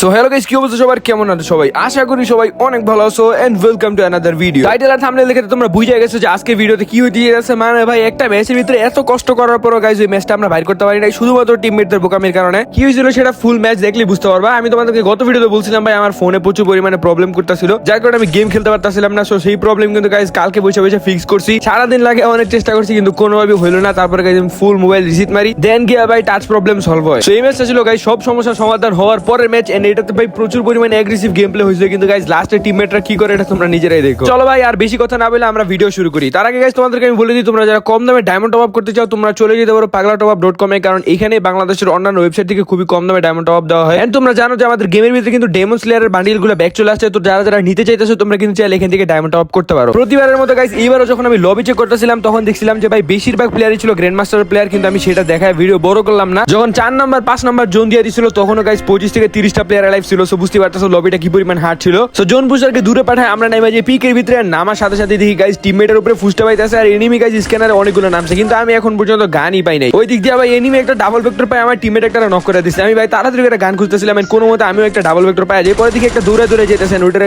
So hello guys কি অবস্থা সবার? কেমন আছো সবাই? আশা করি সবাই অনেক ভালো আছো and welcome to another video title R thumbnail দেখে তোমরা বুঝে গেছো যে আজকে ভিডিওতে কি হতে যাচ্ছে। মানে ভাই, একটা ম্যাচের ভিতরে এত কষ্ট করার পরও গাইস ওই ম্যাচটা আমরা বাইর করতে পারি নাই। শুধুমাত্র টিমমেটদের বোকামির কারণে। কি হয়েছিল সেটা ফুল ম্যাচ দেখলে বুঝতে পারবা। আমি তোমাদেরকে গত ভিডিওতে বলছিলাম ভাই, আমার ফোনে প্রচুর পরিমাণে প্রবলেম করতেছিল। যার কারণে আমি গেম খেলতে পারতাছিলাম না। সো সেই প্রবলেম কিন্তু গাইস কালকে বসে বসে ফিক্স করছি। সারাদিন লাগে অনেক চেষ্টা করছি, কিন্তু কোনোভাবে হইল না। তারপরে গাইস আমি ফুল মোবাইল রিসিট মারি। দেন গিয়ে ভাই টাচ প্রবলেম সলভ হয়। সেই ম্যাচটা ছিল গাইস সব সমস্যার সমাধান হওয়ার পরের ম্যাচ এন্ড এটাতে ভাই প্রচুর পরিমাণে অ্যাগ্রেসিভ গেম প্লে হয়েছিল কিন্তু গাইস লাস্টে টিমমেটরা কি করে এটা তোমরা নিজেরাই দেখো। চলো ভাই, আর বেশি কথা না বলে আমরা ভিডিও শুরু করি। তার আগে গাইস তোমাদেরকে আমি বলে দিই, তোমরা যারা কম দামে ডায়মন্ড টপ আপ করতে চাও, তোমরা চলে যেতে পারো পাগলা টপ আপ ডট কমে কারণ এখানে বাংলাদেশের অন্যান্য ওয়েবসাইট থেকে খুবই কম দামে ডায়মন্ড টপ আপ দেওয়া হয়। এন্ড তোমরা জানো যে আমাদের গেমের ভিতরে কিন্তু ডেমন স্লেয়ারের বান্ডিলগুলো ব্যাক চলে আসছে, তো যারা যারা নিতে চাইতেছো, তোমরা কিন্তু চাইলে এখান থেকে ডায়মন্ড টপ আপ করতে পারো। প্রতিবারের মতো গাইস এইবারও যখন আমি লবি চেক করতেছিলাম, তখন দেখছিলাম যে ভাই, বেশিরভাগ প্লেয়ারই ছিল গ্র্যান্ড মাস্টার প্লেয়ার কিন্তু আমি সেটা দেখায় ভিডিও বড় করলাম না। যখন চার নাম্বার পাঁচ নাম্বার জোন দিয়ে দিছিল, তখনও গাইজ পঁচিশ থেকে তিরিশটা প্লেয়ার লাইভ ছিল সো বুঝতে লবিটা কি পরিমাণ হার্ড ছিল। সো জোন দূরে পাঠায়, আমরা নাইমা যে পিকের ভিতরে নামার সাথে সাথে দেখি গাইস টিমমেটের উপরে ফুসটা পাইতেছে, আর এনিমি গাইস স্ক্যানারে অনেকগুলো নামছে কিন্তু আমি এখন পর্যন্ত গানই পাই নাই। ওই দিক দিয়ে ভাই এনিমি একটা ডাবল ভেক্টর পাই আমার টিমমেট একটা নক করে আমি ভাই, তাড়াতাড়ি করে গান খুঁজতেছিলাম কোনো আমিও একটা ডাবল ভেক্টর পাই, যে পরে দিকে একটা দূরে দূরে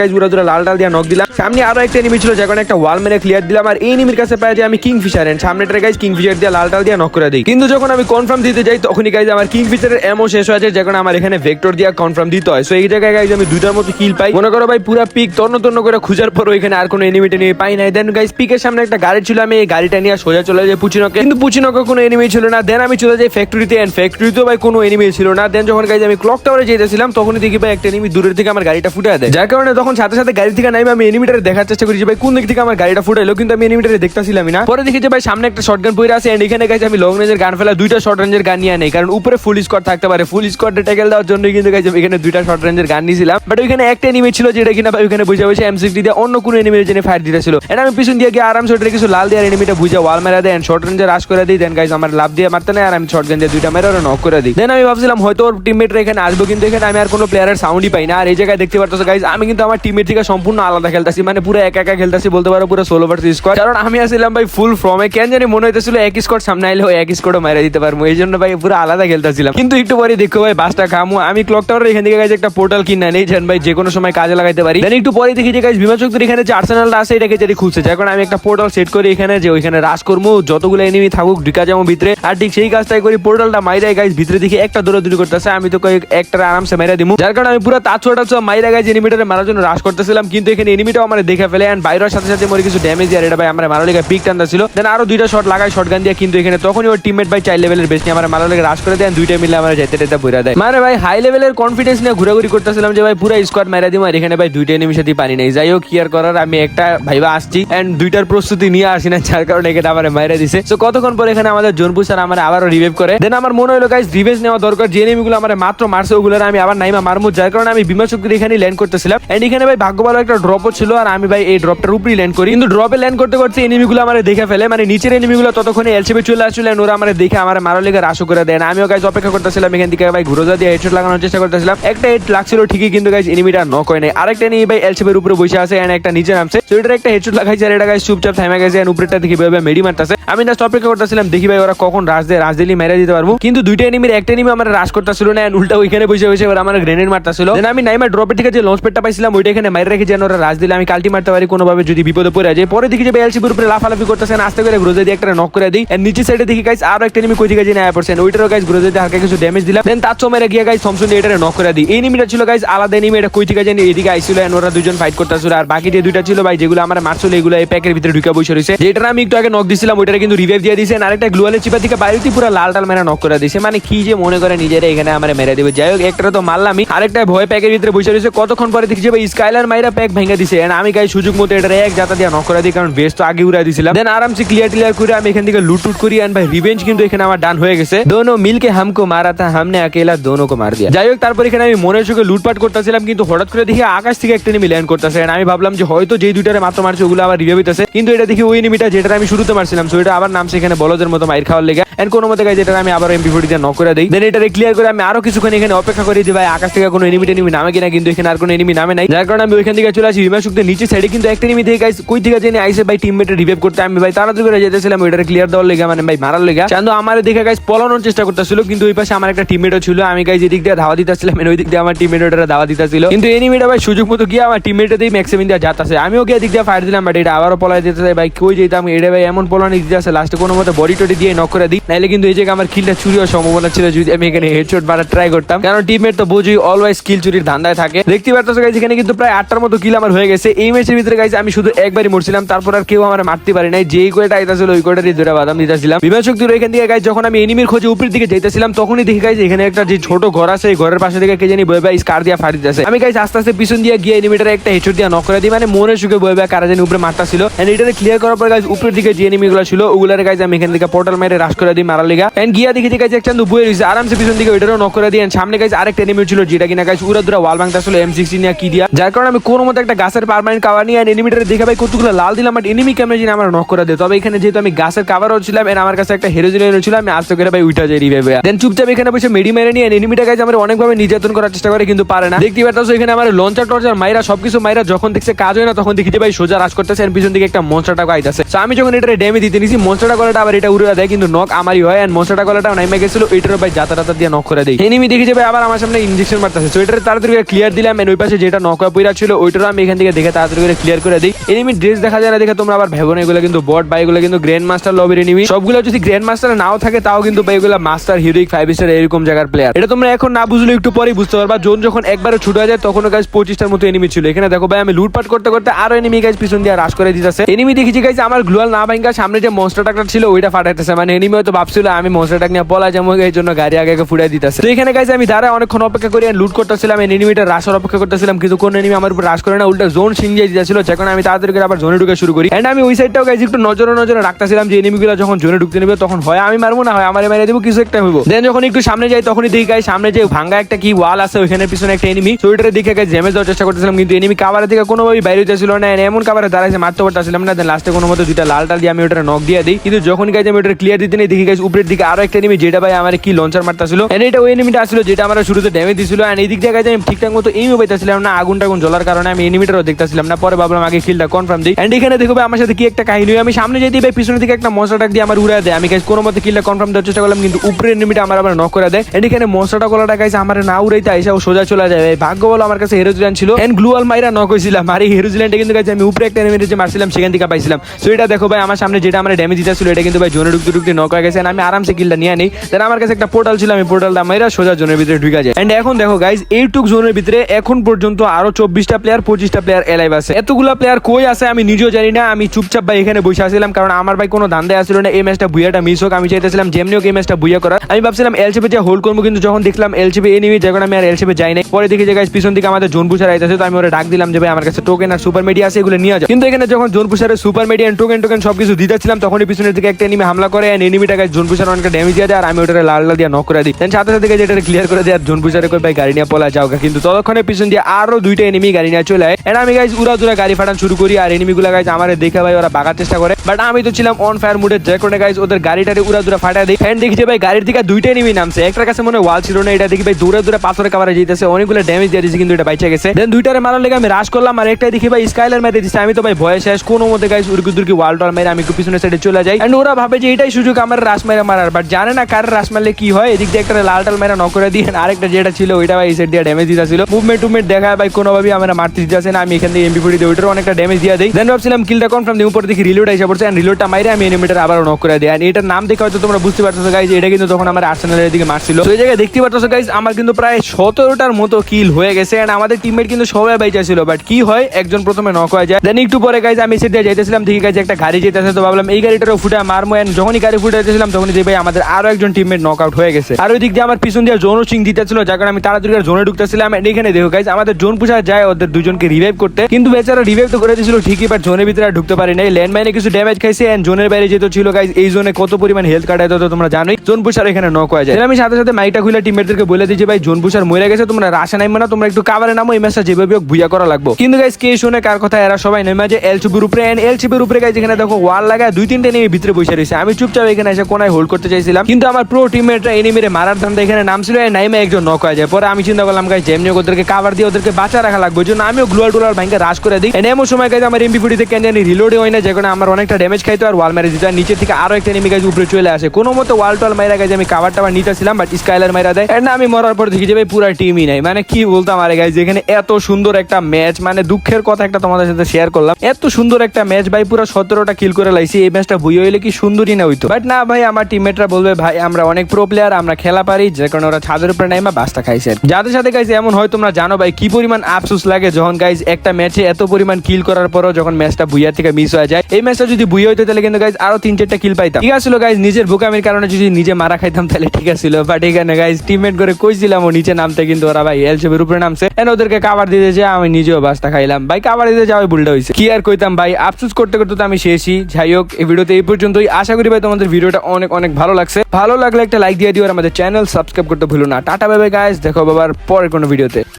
গাইস দূরে, লাল, ডাল দিয়ে নক দিলাম। সামনে আরও একটা এনিমি ছিল, যখন একটা ওয়াল মেরে ক্লিয়ার দিলাম, আর এনিমির কাছে পাই যে আমি কিং ফিশার এন্ড সামনেটারে গাইস কিং ফিশার দিয়ে লাল, ডাল দিয়ে নক করে দিই। কিন্তু যখন আমি কনফার্ম দিতে যাই, তখনই গাইস আমার কিং ফিশারের শেষ হয়ে যায়, যখন আমার এখানে ভেক্টর দিয়ে কনফার্ম দিতে হয়। সো এই জায়গায় গাইস আমি দুইটার মতো কিল পাই। মনে করো ভাই, পুরো পিক তন্ন তন্ন করে খুঁজার পর ওইখানে আর কোনো এনিমিটা নিয়ে পাই নাই। দেন গাইস পিকের সামনে একটা গাড়ি ছিল, আমি এই গাড়িটা নিয়ে সোজা চলে যাই পুচিনকে। কিন্তু পুচিনকে কোনো এনিমি ছিল না। দেন আমি চলে যাই ফ্যাক্টরিতে এন্ড ফ্যাক্টরিতেও ভাই কোনো এনিমি ছিল না। দেন যখন গাইজ আমি ক্লক টাওয়ারে যেতেছিলাম, তখনই দেখি ভাই, একটা এনিমি দূরের থেকে আমার গাড়িটা ফুটে দেয়। যার কারণে তখন সাথে সাথে গাড়ি থেকে নাইমে আমি এনিমিটারে দেখার চেষ্টা করি যে ভাই, কোন দিক থেকে আমার গাড়িটা ফুটাইলো, কিন্তু আমি এনিমিটারে দেখতেছিলাম না। পরে দেখি যে ভাই, সামনে একটা শর্টগান পড়ে আছে এন্ড এখানে গাইজ আমি লং রেঞ্জের গান ফেলা দুইটা শর্ট রেঞ্জের গান নিয়ে নেই কারণ উপরে ফুল স্কোয়াড থাকতে পারে। ফুল স্কোয়াডে ট্যাকেল দেওয়ার জন্য কিন্তু গাইজ এখানে দুইটা শর্ট রেঞ্জের গান নিয়েছিলাম বাট ওইখানে একটা এনিমি ছিল যেটা কিনা ওইখানে বুঝে বসে এম সিক্সটি দিয়ে অন্য কোনো এনিমির জন্য ফায়ার দিতেছিল। এন্ড আমি পিছন দিয়ে গিয়ে আরামসে ওটা কিছু লাল দিয়ে এনিমিটা বুঝে ওয়াল মেরা দেয় শর্ট রেঞ্জে রাশ করে দিই দেন গাইজ আমার লাভ দিয়ে মারতে নেই আর আমি শর্ট রেঞ্জে দুইটা মেরে ওরা নক করে দিই। দেন আমি ভাবছিলাম, হয়তো ওর টিমমেটরা এখানে আসব, কিন্তু এখানে আমি আর কোনো প্লেয়ারের সাউন্ডই পাই না। আর এই জায়গায় দেখতে পারতো গাইজ আমি কিন্তু আমার টিমের থেকে সম্পূর্ণ আলাদা খেলতেছি মানে পুরো একা একা খেলতেছি, বলতে পারো পুরো সোলো ভার্সেস স্কোয়াড কারণ আমি আসছিলাম ভাই ফুল ফর্মে কেন জানি মনে হইতেছিল এক স্কোয়াড সামনে আইলে এক স্কোয়াডও মেরে দিতে পারব, এই জন্য ভাই পুরো আলাদা খেলতেছিলাম। কিন্তু একটু পরে দেখো ভাই, বাসটা খামু আমি ক্লক টাওয়ার এখান থেকে গাইজ একটা পোর্টাল কিনে নেই, যেন ভাই যে কোনো সময় কাজে লাগাইতে পারি। দেন একটু পরে দেখি যে গাইজ বিমান চক্রের এখানে যে আর্সেনালটা আছে, এটাকে যদি খুলছে। যখন আমি একটা পোর্টাল সেট করি এখানে, যে ওইখানে রাশ করব, যতগুলো এনিমি থাকুক, ঢুকা যাব ভিতরে। আর ঠিক সেই কাজটাই করি পোর্টালটা মাইরা গাইজ ভিতরে দেখি একটা দূরে করতেছে, আমি তো একটা আরামসে মেরে দিমু। যার কারণে আমি পুরো তাছুয়া টাছুয়া মাইরা গাইজ এনিমিটারে মারার জন্য রাশ করতেছিলাম, কিন্তু এখানে এনিমিটাও আমার দেখে ফেলে। এন্ড বাইরের সাথে সাথে মরে কিছু ড্যামেজ আর এটা ভাই আমার মারা লেগে পিক টানটা ছিল। দেন আরও দুইটা শট লাগাই শট গান দিয়ে, কিন্তু এখানে তখনই ওর টিমমেট ভাই চার লেভেলের বেশি আমার মারা লেগে রাশ করে দেন দুইটা মিলে আমার যেতে যেতে বইরা দেয়। মানে ভাই হাই লেভেলের কনফিডেন্স নিয়ে ঘুরাঘুরি করতেছিলাম যে ভাই পুরো স্কোয়াড মারা দিম, আর এখানে ভাই দুইটা এনিমির সাথে পানি নেই। যাই হোক, কি আর করার, আমি একটা ভাইবা আসছি এন্ড দুইটার প্রস্তুতি নিয়ে আসি না যার কারণে এখানে আমার মাইরা দিছে। তো কতক্ষণ পরে এখানে আমাদের জোনপুর স্যার আমার আবারও রিভাইভ করে। দেন আমার মনে হলো গাইজ রিভেজ নেওয়া দরকার, যে এনিমিগুলো আমার মাত্র মারছে ওগুলো আমি আবার নাইমা মারমু, যার কারণে আমি বিমা শক্তির এখানে ল্যান্ড করতেছিলাম। এন্ড এখানে ভাই ভাগ্য ভালো একটা ড্রপও ছিল, আর আমি ভাই এই ড্রপটার উপরেই ল্যান্ড করি। কিন্তু ড্রপে ল্যান্ড করতে করতে এনিমিগুলো আমার দেখে ফেলে মানে নিচের এনিমিগুলো ততক্ষণে এলসিবি চলে আসলে ওরা আমার দেখে আমার মারা লেগে রাশো করে দেন আমিও গাইজ অপেক্ষা করতেছিলাম, এখান থেকে ভাই ঘুরোজা দিয়ে হেডশট লাগানোর চেষ্টা করতেছিলাম। একটা হেড লাগছিল ঠিকই, কিন্তু গাইজ এনিমিটা নক হয় নাই। আরেকটা নিয়ে ভাই এলসিবির উপরে বসে আছে এন্ড একটা নিচে নামছে। তো এটার একটা হেডশট লাগাইছে আর এটা গাইজ চুপচাপ থামে গেছে এন্ড উপরেটা দেখি ভাই মেডি মারতেছে। আমি না অপেক্ষা করতেছিলাম, দেখি ভাই, ওরা কখন রাশ দেয় রাশ দিলি মেরে দিতে পারব। কিন্তু দুইটা এনিমির একটা এনিমি আমার রাশ করতেছিল না and উল্টা ওইখানে বসে বসে ওরা আমার গ্রেনেড মারতেছিল। দেন আমি নাইমা ড্রপের থেকে যে লঞ্চ পেটটা পাইছিলাম, ওইটা এখানে মাইরে রেখে যেন ওরা রাশ দিলে আমি কালটি মারতে পারি, কোনোভাবে যদি বিপদে পড়ে যায়। পরে দেখি যে ভাই এলসিবির উপরে লাফালাফি করতেছেন আস্তে করে গ্রোজে দিয়ে একটা নক করে দিই। And নিচে সাইডে দেখি গাইস আরও একটা এনিমি কই থেকে যে আয়া পড়ছেন ওইটারও গাইস গ্রোজে দিয়ে হালকা কিছু ড্যামেজ দিলাম। দেন তার সময় গিয়ে গাইস থমসন এটা নক করে দিই এনিমিটা ছিল গাইজ আলাদা এনিমি এটা কই থেকে জানি, এদিকে আইসিল এন্ড ওরা দুজন ফাইট করতেছিল। আর বাকি যে দুইটা ছিল ভাই, যেগুলো আমার মারছিল, এগুলো এই প্যাকের ভিতরে ঢুকে বসে রয়েছে। যেটা আমি একটু আগে নক দিছিলাম ওইটা কিন্তু রিভাইভ দিয়ে দিয়েছে আর একটা গ্লোয়ালের চিপা থেকে বাইরেতে পুরো লাল টাল মেরা নক করে দিয়েছে মানে কি যে মনে করে নিজের এখানে আমার মেরে দেবে। যাই হোক একটা তো মারলাম মারলামই। আরেকটা ভয় প্যাকের ভিতরে বসে রয়েছে। কতক্ষণ পরে দেখছি ভাই স্কাইলার মাইরা প্যাক ভেঙে দিছে। এন্ড আমি গাই সুযোগ মতো এটা এক জাতা দিয়ে নক করে দিই, কারণ বেশ তো আগে উড়াই দিছিলাম। দেন আরামসে ক্লিয়ার ক্লিয়ার করে আমি এখান থেকে লুট করি এন্ড ভাই রিভেঞ্জ কিন্তু এখানে আমার ডান হয়ে গেছে। দোনো মিলকে হামকো মারা থা, হামনে আকেলা দোনো কো মার দিয়া। যাই হোক, তারপর এখানে আমি মনের সুখে লুটপাট করতেছিলাম, কিন্তু হঠাৎ করে দেখি আকাশ থেকে একটা নিমি ল্যান্ড করতেছে। আমি ভাবলাম যে হয়তো যেই দুইটারে মাত্র মারছে, ওগুলো আবার রিভাইভ হইতেছে। কিন্তু এটা দেখি ওই নিমিটা যেটা আমি শুরুতে মারছিলাম সো এটা আবার নামছে এখানে বলদের মতো মাইর খাওয়ার লেগে। এন্ড কোনো মতে গাই যেটা আমি আবার এমপি ফোর্টি নক করে দিই। দেন এটা ক্লিয়ার করে আমি আরও কিছুক্ষণ এখানে অপেক্ষা করি যে, ভাই, আকাশ থেকে কোনো এনিমি টেনিমি নামে কিনা? কিন্তু এখানে আর কোনো এনিমি নামে নাই। যার কারণে আমি ওইখান থেকে চলে আসি বিমান শক্তির নিচে সাইডে কিন্তু একটা এনিমি থেকে গাইস কই থেকে জেনে আইসে ভাই টিমমেটে রিভাইভ করতে। আমি ভাই তাড়াতাড়ি করে যেতেছিলাম ওইটা ক্লিয়ার দেওয়ার লেগে মানে ভাই মারার লেগে। চান্দু আমার দেখে গাইস পলানোর চেষ্টা করতেছিল, কিন্তু ওই পাশে আমার একটা টিমমেটও ছিল। আমি গাইস এদিক দিয়ে ধাওয়া দিতেছিলাম ওই দিক দিয়ে আমার টিমমেট ওটা দাওয়া দিতেছিল। কিন্তু এনিমিটা ভাই সুযোগ মতো গিয়ে আমার টিমমেটে দিয়ে ম্যাক্সিমিন দিয়ে যাচ্ছে আমিও গিয়ে দিক দিয়ে ফায়ার দিলাম বাট এটা আবারও পলাই দিতে চাই ভাই, কই যেতাম? এটা ভাই এমন পলানি দিতে আছে লাস্টে কোনো মতো বডি টডি দিয়ে নক করে দিই। নাইলে কিন্তু এই জায়গায় আমার কিলটা চুরি হওয়ার সম্ভাবনা ছিল, যদি আমি এখানে হেডশট মারা ট্রাই করতাম। কারণ টিমমেট তো বুঝি অলওয়েজ কিল চুরির ধান্দায় থাকে। দেখতে পাচ্ছ গাইজ এখানে কিন্তু প্রায় আটটার মতো কিল আমার হয়ে গেছে। এই ম্যাচের ভিতরে গাইজ আমি শুধু একবারই মরছিলাম, তারপর আর কেউ আমার মারতে পারি নাই। যেই কোয়েটা আইতাছিল, ওই কোয়েটারই ধরে বাদাম দিতেছিলাম। বিমান শক্তির এখান থেকে গাইজ যখন আমি এনিমির খোঁজে উপরের দিকে যাইতেছিলাম, তখনই দেখি গাইজ এখানে একটা যে ছোট ঘর আছে, এই ঘরের পাশে থেকে জানি বয়ে ভাই স্কার দিয়ে ফাড়ি দিতেছে আমি গাইজ আস্তে আস্তে পিছন দিয়ে গিয়ে এনিমিটার একটা হেডশট দিয়ে নক করে দিই মানে মনে সুখে বয়ে ভাই কারা জানি উপরে মারতাছিল এন্ড এটা ক্লিয়ার করার পর গাইজ উপরের দিকে যে এনিমিগুলো ছিল, ওগুলার গাইজ আমি এখান থেকে পোর্টাল মেরে রাশ করে দিই মারার লিগা। এন্ড গিয়া দেখি যে গাইজ একটা বয়ে রয়েছে, আরামসে পিছন দিকে ওইটারও নক করে and সামনে গাইজ আরেকটা এনিমি ছিল যেটা কিনা গাইজ উড়া দুরা ওয়াল ভাঙতে আসলে এম সিক্সটি নিয়ে কি দিয়া। যার কারণে আমি কোনো মতো একটা গাছের পারমানেন্ট কাভার নিয়ে এন্ড এনিমিটারে দেখে ভাই কতগুলো লাল দিলাম বাট এনিমি কেমন জিনিস আমার নক করে দেয়। তবে এখানে যেহেতু আমি গাছের কাভারও ছিলাম এন্ড আমার কাছে একটা হিরো জিনিস ছিল, আমি আস্তে করে ভাই উঠা যাই রিভাইভে দেন চুপচাপ এখানে বসে মেডি মেরে নিয়ে এনিমিটা গাইজ আমার অনেকভাবে নির্যাতন করার চেষ্টা করে, কিন্তু পারে না। দেখতে পারতাছো, এখানে আমার লঞ্চার টর্চার মাইরা, সবকিছু মাইরা যখন দেখছে কাজ হয় না, তখন দেখি যে ভাই সোজা রাজ করতেছে and পিছন দিকে একটা মনস্টারটা আইতাছে। আমি যখন এটা ড্যামে দিতে নিছি মনস্টারটা গলাটা আবার এটা উড়ে দেয়, কিন্তু নক আমারই হয় এন্ড মনস্টারটা গলাটা নাইমে গেছিল এটার ভাই যাতা দিয়ে নক করে দেই এনিমি দেখি যে ভাই আবার আমার সামনে ইনজেকশন মারতেছে। সো এটার তাড়াতাড়ি করে ক্লিয়ার দিলাম এন্ড ওই পাশে যেটা নক হয়ে পড়া ছিল, ওইটারও আমি এখান থেকে দেখে তাড়াতাড়ি করে ক্লিয়ার করে দিই। এনিমি ড্রেস দেখা যায় না দেখে তোমরা আবার ভেবো না, এগুলো কিন্তু বট বা এগুলো কিন্তু গ্র্যান্ড মাস্টার লবির এনিমি সবগুলো যদি গ্র্যান্ড মাস্টার নাও থাকে, তাও কিন্তু ভাই এগুলো মাস্টার হিরোইক ফাইভ স্টার এরকম জায়গার প্লেয়ার এটা তোমরা এখন না বুঝলে একটু পরেই বুঝতে পারবা। জোন যখন একবারে ছুট যায় তখন গাছ পঁচিশটার মতো এনিমি ছিল। এখানে দেখো ভাই, আমি লুটপাট করতে করতে আরও এনিমি গাছ পিছন দিয়ে রাশ করে দিতেছে। এনিমি দেখেছি গাইছে আমার গ্লুয়াল না ভাঙ্গা সামনে যে মনস্টার টাকটা ছিল, ওইটা ফাটাইতেছে। মানে এনিমি হয়তো ভাবছিল আমি মনস্টার টাক নিয়ে পলা যাব, এই জন্য গাড়ি আগে ফুটাই দিতেছে। তো এখানে গাইছে আমি দাঁড়ায় অনেকক্ষণ অপেক্ষা করি লুট করতেছিলাম এনিমিটা রাশার অপেক্ষা করতেছিলাম, কিন্তু কোন এনিমি আমার উপর রাশ করে না, উল্টা জোন সিংজে দিতেছিল যখন আমি তাড়াতাড়ি করে আবার জোনে ঢুকে শুরু করি। এন্ড আমি ওই সাইডটাও গাইছি একটু নজরে নজরে রাখতেছিলাম যে এনিমিগুলো যখন জোনে ঢুকতে নেবে, তখন হয় আমি মারবো, না হয় আমার মেরে দেবো, কিছু একটা হইব। দেন যখন একটু সামনে যাই, তখনই দেখি গাই সামনে যে ভাঙ্গা একটা কি ওয়াল আছে, ওইখানে পিছনে একটা এনিমি তো ওইটার দিকে জ্যামে যাওয়ার চেষ্টা করতেছিলাম, কিন্তু এনিমি কাভারের দিকে কোনোভাবেই বাইরে হইতেছিল না। এমন কাভারে দাঁড়াইছে, মারতে পারতেছিলাম না। লাস্টে কোনো মতো দুইটা লাল টাল দিয়ে আমি ওটা নক দিয়ে দিই। কিন্তু যখন গাইজ আমি ওটা ক্লিয়ার দিতে নেই, দেখি গাইজ উপরের দিকে আরও একটা এনিমি যেটা ভাই আমার কি লঞ্চার মারতেছিল। এন্ড এটা ওই এনিমিটা আসলো যেটা আমার শুরুতে ড্যামেজ দিছিল। এন্ড এই দিক দিয়ে আমি ঠিকঠাক মতো এইমও পাইতেছিলাম না, আগুন টাগুন জ্বলার কারণে আমি এনিমিটারও দেখতেছিলাম না। পরে ভাবলাম আগে কিলটা কনফার্ম দিই। এন্ড এখানে দেখো ভাই, আমার সাথে কি একটা কাহিনী। আমি সামনে যেতে ভাই পিছনের দিকে একটা মশলা টাক দিয়ে আমার উড়ে দেয়। আমি গাইজ কোনো মতে কিলটা কনফার্ম দেওয়ার চেষ্টা করলাম, কিন্তু উপরের এনিমিটা আমার আবার নক করে দেয়। এন্ড এখানে মশলাটা গলাটা গাইজ আমার না আইসা ও সোজা চলে ভাই ভাগ্য বলো আমার কাছে হেরোজিল্যান্ড ছিল। এন্ড গ্লুয়াল মাইরা নক হয়েছিলাম। আর এই হেরোজিল্যান্ডে কিন্তু আমি উপরে একটা মারছিলাম, সেখান থেকে পাইছিলাম। সো এটা দেখো ভাই, আমার সামনে যেটা আমার ড্যামেজ দিতেছিল, এটা কিন্তু ভাই জোনে ঢুকতে ঢুকতে নক হয়ে গেছে। আমি আরামসে কিলটা নিয়ে নিই দেন আমার কাছে একটা পোর্টাল ছিল, আমি পোর্টালটা মাইরা সোজা জোনের ভিতরে যায়। এন্ড এখন দেখো গাইজ এইটুক জোনের ভিতরে এখন পর্যন্ত আরও চব্বিশটা প্লেয়ার পঁচিশটা প্লেয়ার এলাইভ আছে। এতগুলা প্লেয়ার কই আছে আমি নিজেও জানি না। আমি চুপচাপ ভাই এখানে বসে আসছিলাম কারণ আমার ভাই কোনো ধান্দা আসছিল না। এই ম্যাচটা বুয়াটা মিস হোক, আমি চাইতেছিলাম যেমনি হোক এই ম্যাচটা বুয়া করার। আমি ভাবছিলাম এলসিপি যে হোল্ড করব, কিন্তু যখন দেখলাম এলসিপি এনিমি যখন আমি আর এলসিপি যাই নাই। পরে দেখি যে গাইজ পিছন দিকে আমাদের জোন পুষার আইতেছে, তো আমি ওরা ডাক দিলাম যে, ভাই, আমার কাছে টোকেন আর সুপার মিডিয়া আছে, এগুলো নিয়ে যাও। কিন্তু এখানে যখন জোন পুষারের সুপার মিডিয়া টোকেন টোকেন সবকিছু দিতেছিলাম, তখনই পিছনের দিকে একটা এনিমি হামলা করে এনিমিটা গাইজ জোন পুষার অনেক ড্যামেজ দিয়ে দেয়, আর আমি ওটা লাল লাল দিয়ে নক করে দিই। দেন সাথে সাথে গাইজ এটা ক্লিয়ার করে দেয়, আর জোন পুষারে কই ভাই, গাড়ি নিয়ে পলা, যাও কিন্তু ততক্ষণে পিছন দিয়ে আরও দুইটা এনিমি গাড়ি নিয়ে চলে এন্ড আমি গাইজ উড়া দুরা গাড়ি ফাটান শুরু করি, আর এনিমি গুলা গাইজ আমার দেখে ভাই, ওরা বাগার চেষ্টা করে। বাট আমি তো ছিলাম অন ফায়ার মুডে যে কারণে গাইজ ওদের গাড়িটারে উড়া দুরা ফাটা দিই। এন্ড দেখি যে, ভাই, গাড়ির দিকে দুইটা এনিমি নামছে। একটার কাছে মনে হয় ওয়াল ছিল না, এটা দেখি, ভাই দূরে দূরে পাথরে কাভারে যেতেছে অনেকগুলো ড্যামেজ দিয়ে দিয়েছে কিন্তু এটা বাইচে গেছে। দেন দুইটারে মারার লেগে আমি রাশ করলাম, আর একটা দেখি ভাই স্কাইলার মেরে দিচ্ছে আমি তো ভাই ভয়ে শেষ, কোনো মতে গাইস উড়কি দুর্কি ওয়াল টল মেরে আমি একটু পিছনের সাইডে চলে যাই। এন্ড ওরা ভাবে যে এটাই সুযোগ আমার রাশ মেরে মারার বাট জানে না কার রাস মারলে কি হয়। এদিক দিয়ে একটা লাল টাল মেরা নক করে দিয়ে আরেকটা যেটা ছিল, ওইটা ভাই সাইড দিয়ে ড্যামেজ দিতেছিল। মুভমেন্ট টুভমেন্ট দেখায় ভাই কোনোভাবে আমরা মারতে দিতেছে না। আমি এখান থেকে এমবি ফুটি দিয়ে ওইটার অনেকটা ড্যামেজ দিয়ে দিই। দেন ভাবছিলাম কিলটা কনফার্ম দিয়ে, উপর দেখি রিলোড এসে পড়ছে রিলোডটা মাইরে আমি এনিমিটার আবার নক করে দিই। এটার নাম দেখে হয়তো তোমরা বুঝতে পারছ গাইজ এটা কিন্তু তখন আমার আর্সেনালের দিকে মারছিল। তো এই জায়গায় দেখতে পাচ্ছ গাইজ আমার কিন্তু প্রায় সতেরোটার মতো কিল হয়ে গেছে এন্ড আমাদের টিমমেট কিন্তু সবাই বাইচা ছিল বাট কি হয়? একজন প্রথমে নক হয়ে যায় দেন একটু পরে গাইজ আমি সেটা যাইতেছিলাম, দেখি গাইজ একটা গাড়ি যেতেছে, তো ভাবলাম এই গাড়িটারও ফুটে মারমো এন্ড যখনই গাড়ি ফুটে যেতেছিলাম তখনই যে ভাই আমাদের আরও একজন টিমমেট নক আউট হয়ে গেছে। আর ওই দিক দিয়ে আমার পিছন দিয়ে জোনও সিং দিতেছিল, যার কারণে আমি তাড়াতাড়ি জোনে ঢুকতেছিলাম এখানে দেখো গাইজ আমাদের জোন পুষা যায়, ওদের দুজনকে রিভাইভ করতে, কিন্তু বেচারা রিভাইভ তো করে দিয়েছিল ঠিকই বাট জোনের ভিতরে আর ঢুকতে পারি নাই। ল্যান্ড মাইনে কিছু ড্যামেজ খাইছে এন্ড জোনের বাইরে যেহেতু ছিল গাইজ এই জোনে কত পরিমাণ হেলথ কার্ড তো তোমরা জানোই, জোন পুষার এখানে নক হয়ে যায়। আমি সাথে সাথে মাইকটা খুলে টিমমেটদেরকে বলে যে ভাই, জোন পুষার মরে গেছে, তোমরা রাশা নাইবে না, তোমরা একটু কাভারে নামো, এই ম্যাচটা যেভাবে হোক ভুইয়া করা লাগবে। কিন্তু গাইজ কে শুনে কার কথা, এরা সবাই নেমে যে এল চিপির উপরে। এন্ড এল চিপির উপরে গাইজ এখানে দেখো ওয়াল লাগায় দুই, তিনটে নেমে ভিতরে বসে রয়েছে। আমি চুপচাপ এখানে এসে কোনায় হোল্ড করতে চাইছিলাম। কিন্তু আমার প্রো টিমমেটরা এনিমিরে মারার ধান্দা এখানে নাম ছিল এই নাইমে একজন নক হয়ে যায়। পরে আমি চিন্তা করলাম গাইজ যেমনি ওদেরকে কাভার দিয়ে ওদেরকে বাঁচা রাখা লাগবে। জন্য আমিও গ্লোয়াল টুলার ভাইকে রাশ করে দিই। এমন সময় গাইজ আমার এমপি ফুটিতে কেন জানি রিলোডে হয় না, যে আমার অনেকটা ড্যামেজ খাইতো আর ওয়াল মেরে দিত। নিচে থেকে আরও একটা এনিমি গাইজ উপরে চলে আসে। কোনো মতো ওয়াল টল মাইরা গাইজ আমি কাভার টাভার নিতেছিলাম বাট স্কাইলার মাইরা দেয়। এন্ড আমি মরার পর দেখি যে পুরা টিমই নাই। মানে কি বলতাম আরে গাইজ এখানে এত সুন্দর একটা ম্যাচ মানে দুঃখের কথা একটা তোমাদের সাথে শেয়ার করলাম। এত সুন্দর একটা ম্যাচ ভাই, পুরো সতেরোটা কিল করে লাইছি। এই ম্যাচটা বুই হইলে কি সুন্দরই না হইতো। বাট না, ভাই, আমার টিমমেটরা বলবে, ভাই, আমরা অনেক প্রো প্লেয়ার আমরা খেলা পারি। যে কারণে ওরা ছাদের উপরে নাইমা বাসটা খাইছে। যাদের সাথে গাইজ এমন হয়, তোমরা জানো ভাই, কি পরিমাণ আফসোস লাগে যখন গাইজ একটা ম্যাচে এত পরিমাণ কিল করার পরও যখন ম্যাচটা বুইয়ার থেকে মিস হয়ে যায়। এই ম্যাচটা যদি বুই হইতো, তাহলে কিন্তু গাইজ আরও তিন চারটা কিল পাইতাম। ঠিক আছে গাইজ নিজের বোকামির কারণে যদি নিজে মারা খাইতাম, তাহলে ঠিক আছিল বাট এখানে গাইজ টিমমেট করে কইছিলাম, ও নিচে নামতে কিন্তু ওরা ভাই এলসেবের উপরে নামছে। এন ওদেরকে কাবার দিতে যে আমি নিজেও বাসটা খাইলাম। ভাই কাবার দিতে যাওয়াই ভুলটা হয়েছে। কি আর কইতাম ভাই, আফসোস করতে করতে তো আমি শেষই। যাই হোক, এই ভিডিওতে এই পর্যন্তই। আশা করি ভাই তোমাদের ভিডিওটা অনেক অনেক ভালো লাগছে। ভালো লাগলে একটা লাইক দিয়ে দিও আর আমাদের চ্যানেল সাবস্ক্রাইব করতে ভুলো না। টাটা বাই বাই গাইজ দেখো বাবার পরের কোনো ভিডিওতে।